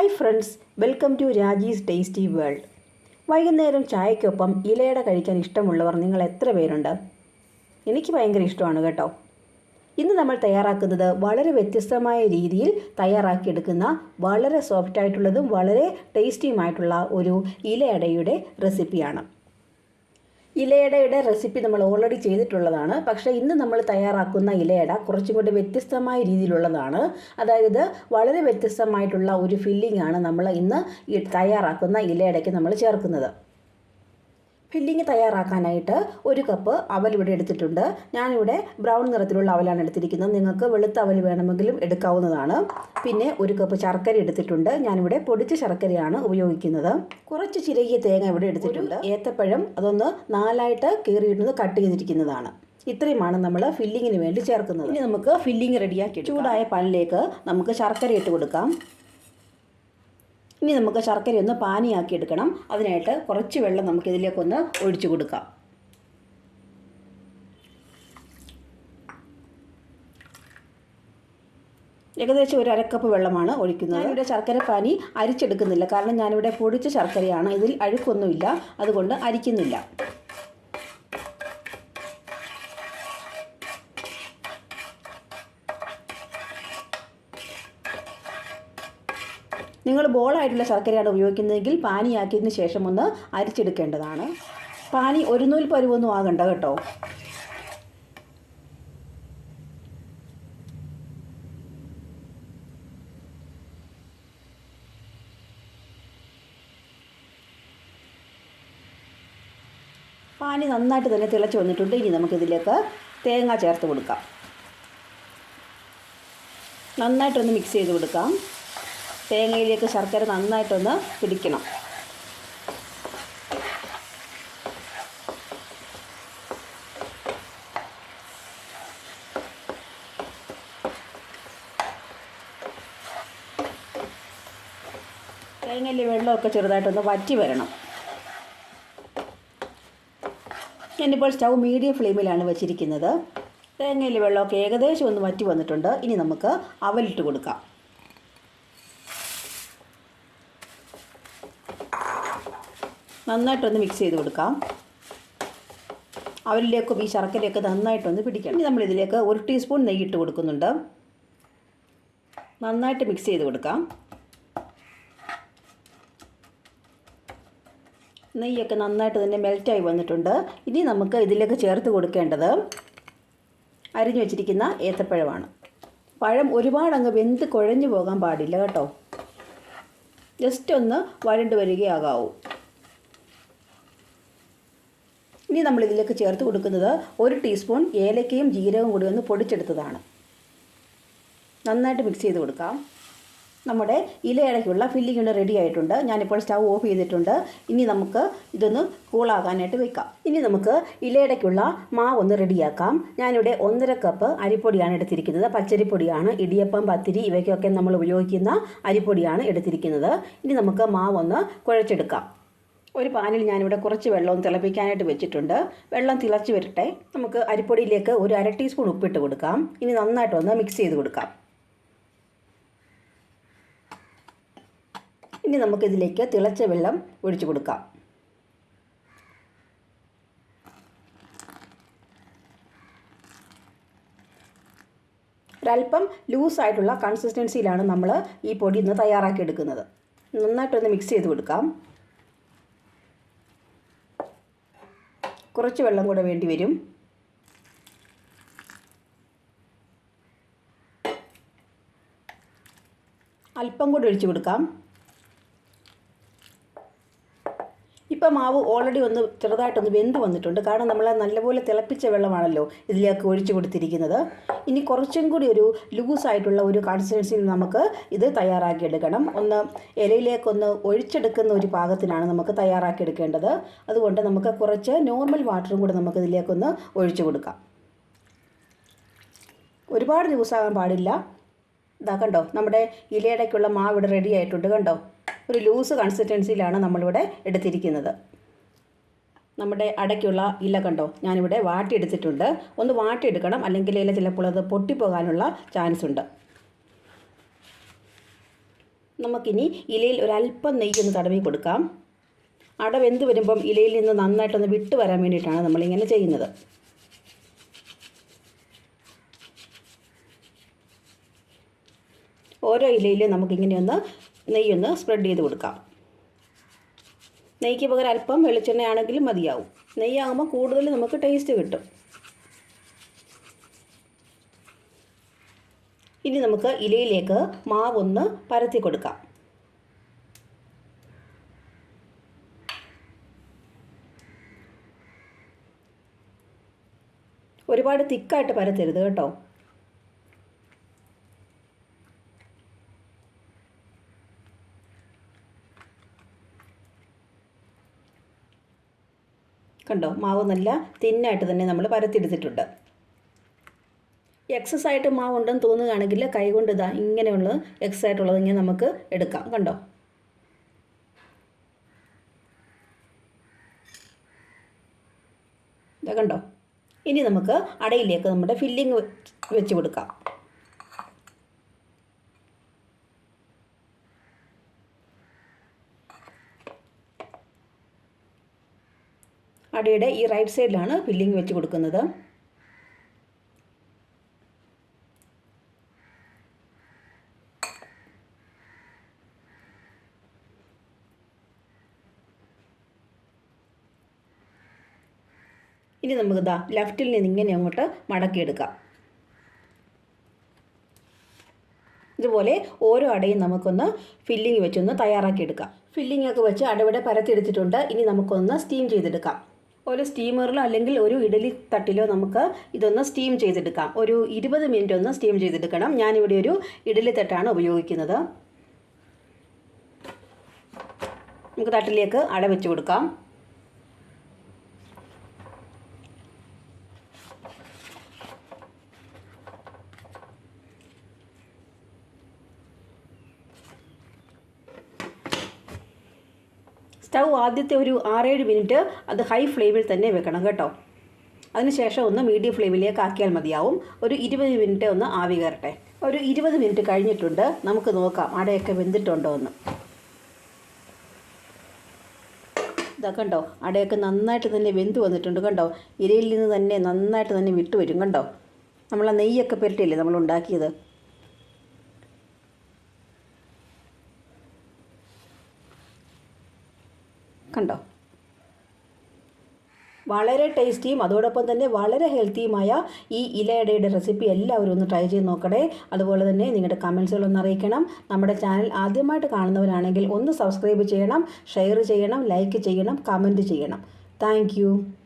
Hi friends welcome to Raji's tasty world വൈകുന്നേരം ചായക്കൊപ്പം ഇലയുടെ കഴിക്കാൻ ഇഷ്ടമുള്ളവർ നിങ്ങൾ എത്ര പേരുണ്ട്? എനിക്ക് ഭയങ്കര ഇഷ്ടമാണ് കേട്ടോ. ഇന്ന് നമ്മൾ തയ്യാറാക്കുന്നത് വളരെ വ്യത്യസ്തമായ രീതിയിൽ തയ്യാറാക്കിയെടുക്കുന്ന വളരെ സോഫ്റ്റായിട്ടുള്ളതും വളരെ ടേസ്റ്റിയുമായിട്ടുള്ള ഒരു ഇലയടയുടെ റെസിപ്പിയാണ് ഇലയടയുടെ റെസിപ്പി നമ്മൾ ഓൾറെഡി ചെയ്തിട്ടുള്ളതാണ്. പക്ഷേ ഇന്ന് നമ്മൾ തയ്യാറാക്കുന്ന ഇലയട കുറച്ചും കൂടി വ്യത്യസ്തമായ രീതിയിലുള്ളതാണ്. അതായത് വളരെ വ്യത്യസ്തമായിട്ടുള്ള ഒരു ഫില്ലിംഗ് ആണ് നമ്മൾ ഇന്ന് തയ്യാറാക്കുന്ന ഇലയടയ്ക്ക് നമ്മൾ ചേർക്കുന്നത്. ഫില്ലിങ് തയ്യാറാക്കാനായിട്ട് ഒരു കപ്പ് അവൽ ഇവിടെ എടുത്തിട്ടുണ്ട്. ഞാനിവിടെ ബ്രൗൺ നിറത്തിലുള്ള അവലാണ് എടുത്തിരിക്കുന്നത്. നിങ്ങൾക്ക് വെളുത്ത അവൽ വേണമെങ്കിലും എടുക്കാവുന്നതാണ്. പിന്നെ ഒരു കപ്പ് ശർക്കര എടുത്തിട്ടുണ്ട്. ഞാനിവിടെ പൊടിച്ച ശർക്കരയാണ് ഉപയോഗിക്കുന്നത്. കുറച്ച് ചിരകിയ തേങ്ങ ഇവിടെ എടുത്തിട്ടുണ്ട്. ഏത്തപ്പഴം അതൊന്ന് നാലായിട്ട് കീറിയിടുന്നത് കട്ട് ചെയ്തിരിക്കുന്നതാണ്. ഇത്രയുമാണ് നമ്മൾ ഫില്ലിങ്ങിന് വേണ്ടി ചേർക്കുന്നത്. ഇനി നമുക്ക് ഫില്ലിങ് റെഡിയാക്കി ചൂടായ പാനിലേക്ക് നമുക്ക് ശർക്കര ഇട്ട് കൊടുക്കാം. ഇനി നമുക്ക് ശർക്കര ഒന്ന് പാനിയാക്കി എടുക്കണം. അതിനായിട്ട് കുറച്ച് വെള്ളം നമുക്കിതിലേക്കൊന്ന് ഒഴിച്ചു കൊടുക്കാം. ഏകദേശം ഒരു അരക്കപ്പ് വെള്ളമാണ് ഒഴിക്കുന്നത്. ഇവിടെ ശർക്കര പാനി അരിച്ചെടുക്കുന്നില്ല. കാരണം ഞാനിവിടെ പൊടിച്ച ശർക്കരയാണ്. ഇതിൽ അഴുക്കൊന്നുമില്ല. അതുകൊണ്ട് അരിക്കുന്നില്ല. നിങ്ങൾ ബോളായിട്ടുള്ള ശർക്കരയാണ് ഉപയോഗിക്കുന്നതെങ്കിൽ പാനിയാക്കിയതിന് ശേഷം ഒന്ന് അരിച്ചെടുക്കേണ്ടതാണ്. പാനി ഒരു നൂൽ പരുവൊന്നും ആകണ്ട കേട്ടോ. പാനി നന്നായിട്ട് തന്നെ തിളച്ച് വന്നിട്ടുണ്ട്. ഇനി നമുക്കിതിലേക്ക് തേങ്ങ ചേർത്ത് കൊടുക്കാം. നന്നായിട്ടൊന്ന് മിക്സ് ചെയ്ത് കൊടുക്കാം. തേങ്ങയിലേക്ക് ശർക്കര നന്നായിട്ടൊന്ന് പിടിക്കണം. തേങ്ങയിലെ വെള്ളമൊക്കെ ചെറുതായിട്ടൊന്ന് വറ്റി വരണം. ഞാനിപ്പോൾ സ്റ്റൗ മീഡിയം ഫ്ലെയിമിലാണ് വെച്ചിരിക്കുന്നത്. തേങ്ങയിലെ വെള്ളമൊക്കെ ഏകദേശം ഒന്ന് വറ്റി വന്നിട്ടുണ്ട്. ഇനി നമുക്ക് അവലിട്ട് കൊടുക്കാം. നന്നായിട്ടൊന്ന് മിക്സ് ചെയ്ത് കൊടുക്കാം. അവരിലേക്കും ഈ ശർക്കരയൊക്കെ നന്നായിട്ടൊന്ന് പിടിക്കണം. ഇനി നമ്മളിതിലേക്ക് ഒരു ടീസ്പൂൺ നെയ്യ് ഇട്ട് കൊടുക്കുന്നുണ്ട്. നന്നായിട്ട് മിക്സ് ചെയ്ത് കൊടുക്കാം. നെയ്യൊക്കെ നന്നായിട്ട് തന്നെ മെൽറ്റായി വന്നിട്ടുണ്ട്. ഇനി നമുക്ക് ഇതിലേക്ക് ചേർത്ത് കൊടുക്കേണ്ടത് അരിഞ്ഞു വെച്ചിരിക്കുന്ന ഏത്തപ്പഴമാണ്. പഴം ഒരുപാട് അങ്ങ് വെന്ത് കുഴഞ്ഞു പോകാൻ പാടില്ല കേട്ടോ. ജസ്റ്റ് ഒന്ന് വരണ്ട് വരികയാകാവൂ. ഇനി നമ്മൾ ഇതിലേക്ക് ചേർത്ത് കൊടുക്കുന്നത് ഒരു ടീസ്പൂൺ ഏലക്കയും ജീരകവും കൂടി ഒന്ന് പൊടിച്ചെടുത്തതാണ്. നന്നായിട്ട് മിക്സ് ചെയ്ത് കൊടുക്കാം. നമ്മുടെ ഇലയടയ്ക്കുള്ള ഫില്ലിംഗ് ഇവിടെ റെഡി ആയിട്ടുണ്ട്. ഞാനിപ്പോൾ സ്റ്റൗ ഓഫ് ചെയ്തിട്ടുണ്ട്. ഇനി നമുക്ക് ഇതൊന്ന് കൂളാകാനായിട്ട് വെക്കാം. ഇനി നമുക്ക് ഇലയടയ്ക്കുള്ള മാവ് ഒന്ന് റെഡിയാക്കാം ഞാനിവിടെ ഒന്നര കപ്പ് അരിപ്പൊടിയാണ് എടുത്തിരിക്കുന്നത്. പച്ചരിപ്പൊടിയാണ് ഇടിയപ്പം പത്തിരി ഇവയ്ക്കൊക്കെ നമ്മൾ ഉപയോഗിക്കുന്ന അരിപ്പൊടിയാണ് എടുത്തിരിക്കുന്നത്. ഇനി നമുക്ക് മാവ് ഒന്ന് കുഴച്ചെടുക്കാം. ഒരു പാനിൽ ഞാനിവിടെ കുറച്ച് വെള്ളം തിളപ്പിക്കാനായിട്ട് വെച്ചിട്ടുണ്ട്. വെള്ളം തിളച്ച് വരട്ടെ. നമുക്ക് അരിപ്പൊടിയിലേക്ക് ഒരു അര ടീസ്പൂൺ ഉപ്പിട്ട് കൊടുക്കാം. ഇനി നന്നായിട്ടൊന്ന് മിക്സ് ചെയ്ത് കൊടുക്കാം. ഇനി നമുക്കിതിലേക്ക് തിളച്ച വെള്ളം ഒഴിച്ചു കൊടുക്കാം. ഒരല്പം ലൂസായിട്ടുള്ള കൺസിസ്റ്റൻസിയിലാണ് നമ്മൾ ഈ പൊടി ഇന്ന് തയ്യാറാക്കി എടുക്കുന്നത് നന്നായിട്ടൊന്ന് മിക്സ് ചെയ്ത് കൊടുക്കാം. കുറച്ച് വെള്ളം കൂടെ വേണ്ടി വരും. അല്പം കൂടി ഒഴിച്ചു കൊടുക്കാം. ഇപ്പം മാവ് ഓൾറെഡി ഒന്ന് ചെറുതായിട്ടൊന്ന് വെന്ത് വന്നിട്ടുണ്ട്. കാരണം നമ്മൾ നല്ലപോലെ തിളപ്പിച്ച വെള്ളമാണല്ലോ ഇതിലേക്ക് ഒഴിച്ചു കൊടുത്തിരിക്കുന്നത്. ഇനി കുറച്ചും കൂടി ഒരു ലൂസായിട്ടുള്ള ഒരു കൺസിസ്റ്റൻസിയിൽ നമുക്ക് ഇത് തയ്യാറാക്കിയെടുക്കണം ഒന്ന് ഇലയിലേക്കൊന്ന് ഒഴിച്ചെടുക്കുന്ന ഒരു പാകത്തിനാണ് നമുക്ക് തയ്യാറാക്കിയെടുക്കേണ്ടത് അതുകൊണ്ട് നമുക്ക് കുറച്ച് നോർമൽ വാട്ടറും കൂടെ നമുക്ക് ഇതിലേക്കൊന്ന് ഒഴിച്ചു കൊടുക്കാം. ഒരുപാട് ലൂസാകാൻ പാടില്ല. ഇതാ കണ്ടോ നമ്മുടെ ഇലയിടയ്ക്കുള്ള മാവ് ഇവിടെ റെഡി ആയിട്ടുണ്ട് കണ്ടോ? ഒരു ലൂസ് കൺസിസ്റ്റൻസിയിലാണ് നമ്മളിവിടെ എടുത്തിരിക്കുന്നത്. നമ്മുടെ അടയ്ക്കുള്ള ഇല കണ്ടോ? ഞാനിവിടെ വാട്ടിയെടുത്തിട്ടുണ്ട്. ഒന്ന് വാട്ടിയെടുക്കണം. അല്ലെങ്കിൽ ഇല ചിലപ്പോൾ അത് പൊട്ടിപ്പോകാനുള്ള ചാൻസ് ഉണ്ട്. നമുക്കിനി ഇലയിൽ ഒരല്പം നെയ്യൊന്ന് തടവി കൊടുക്കാം. അട വെന്ത് വരുമ്പം ഇലയിൽ നിന്ന് നന്നായിട്ടൊന്ന് വിട്ടു വരാൻ വേണ്ടിയിട്ടാണ് നമ്മളിങ്ങനെ ചെയ്യുന്നത്. ഓരോ ഇലയിലും നമുക്കിങ്ങനെ ഒന്ന് നെയ്യൊന്ന് സ്പ്രെഡ് ചെയ്ത് കൊടുക്കാം. നെയ്ക്ക് പകരം അല്പം വെളിച്ചെണ്ണ ആണെങ്കിലും മതിയാവും. നെയ്യാകുമ്പോൾ കൂടുതൽ നമുക്ക് ടേസ്റ്റ് കിട്ടും. ഇനി നമുക്ക് ഇലയിലേക്ക് മാവൊന്ന് പരത്തി കൊടുക്കാം. ഒരുപാട് തിക്കായിട്ട് പരത്തരുത് കേട്ടോ. കണ്ടോ? മാവ് നല്ല തിന്നായിട്ട് തന്നെ നമ്മൾ പരത്തിയെടുത്തിട്ടുണ്ട്. എക്സസ് ആയിട്ട് മാവ് ഉണ്ടെന്ന് തോന്നുകയാണെങ്കിൽ കൈകൊണ്ട് ഇതാ ഇങ്ങനെയുള്ള എക്സസ് ആയിട്ടുള്ളത് ഇങ്ങനെ നമുക്ക് എടുക്കാം. കണ്ടോ? ഇതാ കണ്ടോ? ഇനി നമുക്ക് അടയിലേക്ക് നമ്മുടെ ഫില്ലിങ് വെച്ച് കൊടുക്കാം. അടയുടെ ഈ റൈറ്റ് സൈഡിലാണ് ഫില്ലിംഗ് വെച്ച് കൊടുക്കുന്നത്. ഇനി നമുക്ക് ഇതാ ലെഫ്റ്റിൽ നിന്ന് ഇങ്ങനെ അങ്ങോട്ട് മടക്കിയെടുക്കാം. ഇതുപോലെ ഓരോ അടയും നമുക്കൊന്ന് ഫില്ലിങ് വെച്ചൊന്ന് തയ്യാറാക്കിയെടുക്കാം. ഫില്ലിംഗ് ഒക്കെ വെച്ച് അടവിടെ പരത്തിയെടുത്തിട്ടുണ്ട്. ഇനി നമുക്കൊന്ന് സ്റ്റീം ചെയ്തെടുക്കാം. ഒരു സ്റ്റീമറിലോ അല്ലെങ്കിൽ ഒരു ഇഡലി തട്ടിലോ നമുക്ക് ഇതൊന്ന് സ്റ്റീം ചെയ്തെടുക്കാം. ഒരു ഇരുപത് മിനിറ്റ് ഒന്ന് സ്റ്റീം ചെയ്തെടുക്കണം. ഞാനിവിടെ ഒരു ഇഡലി തട്ടാണ് ഉപയോഗിക്കുന്നത്. നമുക്ക് തട്ടിലേക്ക് അട വെച്ച് കൊടുക്കാം. സ്റ്റൗ ആദ്യത്തെ ഒരു ആറേഴ് മിനിറ്റ് അത് ഹൈ ഫ്ലെയിമിൽ തന്നെ വെക്കണം കേട്ടോ. അതിനുശേഷം ഒന്ന് മീഡിയം ഫ്ലെയിമിലേക്ക് ആക്കിയാൽ മതിയാവും. ഒരു ഇരുപത് മിനിറ്റ് ഒന്ന് ആവി കയറട്ടെ. ഒരു ഇരുപത് മിനിറ്റ് കഴിഞ്ഞിട്ടുണ്ട്. നമുക്ക് നോക്കാം അടയൊക്കെ വെന്തിട്ടുണ്ടോ എന്ന്. ഇതാ കണ്ടോ അടയൊക്കെ നന്നായിട്ട് തന്നെ വെന്ത് വന്നിട്ടുണ്ട് കണ്ടോ. ഇരയിൽ നിന്ന് തന്നെ നന്നായിട്ട് തന്നെ വിട്ടുവരും കണ്ടോ. നമ്മൾ ആ നെയ്യൊക്കെ പുരട്ടിയില്ലേ നമ്മൾ ഉണ്ടാക്കിയത്? കണ്ടോ? വളരെ ടേസ്റ്റിയും അതോടൊപ്പം തന്നെ വളരെ ഹെൽത്തിയുമായ ഈ ഇലയടയുടെ റെസിപ്പി എല്ലാവരും ഒന്ന് ട്രൈ ചെയ്ത് നോക്കണേ. അതുപോലെ തന്നെ നിങ്ങളുടെ കമൻസുകളൊന്ന് അറിയിക്കണം. നമ്മുടെ ചാനൽ ആദ്യമായിട്ട് കാണുന്നവരാണെങ്കിൽ ഒന്ന് സബ്സ്ക്രൈബ് ചെയ്യണം ഷെയർ ചെയ്യണം ലൈക്ക് ചെയ്യണം കമന്റ് ചെയ്യണം. താങ്ക്